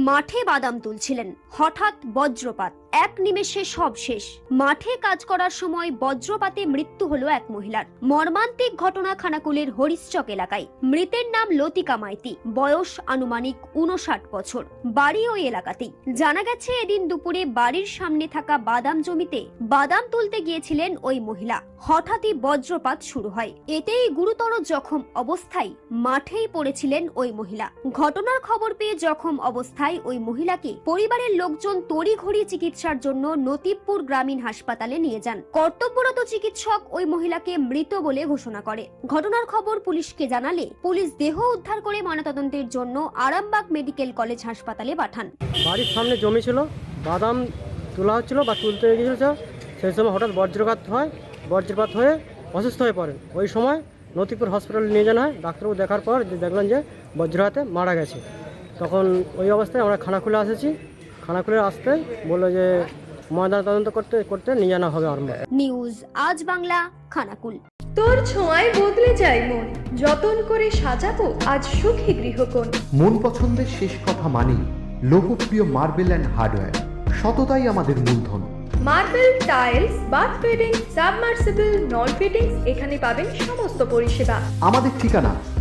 মাঠে বাদাম তুলছিলেন। হঠাৎ বজ্রপাত। এক নিমেষে সব শেষ। মাঠে কাজ করার সময় বজ্রপাতে মৃত্যু হলো এক মহিলার। মর্মান্তিক ঘটনা খানাকুলের হরিশ্চক এলাকায়। মৃতের নাম লতিকা মাইতি। বয়স আনুমানিক উনষাট বছর। বাড়ি ওই এলাকাতেই। জানা গেছে এদিন দুপুরে বাড়ির সামনে থাকা বাদাম জমিতে বাদাম তুলতে গিয়েছিলেন ওই মহিলা। হঠাৎই বজ্রপাত শুরু হয়। এতেই গুরুতর জখম অবস্থায় মাঠেই পড়েছিলেন ওই মহিলা। ঘটনার খবর পেয়ে জখম অবস্থায় ওই মহিলাকে পরিবারের লোকজন তড়িঘড়ি চিকিৎসার জন্য নতিবপুর গ্রামীণ হাসপাতালে নিয়ে যান। কর্তব্যরত চিকিৎসক ওই মহিলাকে মৃত বলে ঘোষণা করে। ঘটনার খবর পুলিশকে জানালে পুলিশ দেহ উদ্ধার করে ময়নাতদন্তের জন্য আরামবাগ মেডিকেল কলেজ হাসপাতালে পাঠান। বাড়ির সামনে জমি ছিল, বাদাম তোলা হচ্ছিল বা তুলতে গিয়েছিল, সেই সময় হঠাৎ বজ্রপাত হয়, বজ্রপাত হয়ে অসুস্থ হয়ে পড়েন ওই সময় নতিপুর হসপিটালে নিয়ে যাওয়া হয়, ডাক্তারবাবু দেখার পর যে দেখলেন যে বজ্রপাতে মারা গেছে। তখন ওই অবস্থায় আমরা খানা খুলে আসেছি খানা আসতে বলল যে ময়দান তদন্ত করতে করতে নিয়ে জানা হবে আরম্ভ। নিউজ আজ বাংলা খানাকুল তোর ছোঁয়ায় বদলে যায় মন। যতন করে সাজাবো আজ সুখী গৃহকোণ। মন পছন্দের শেষ কথা মানি লোকপ্রিয় মার্বেল অ্যান্ড হার্ডওয়্যার। সততাই আমাদের মূলধন। Marble tiles bath fitting submersible নল ফিটিংস এখানে পাবেন সমস্ত পরিষেবা। আমাদের ঠিকানা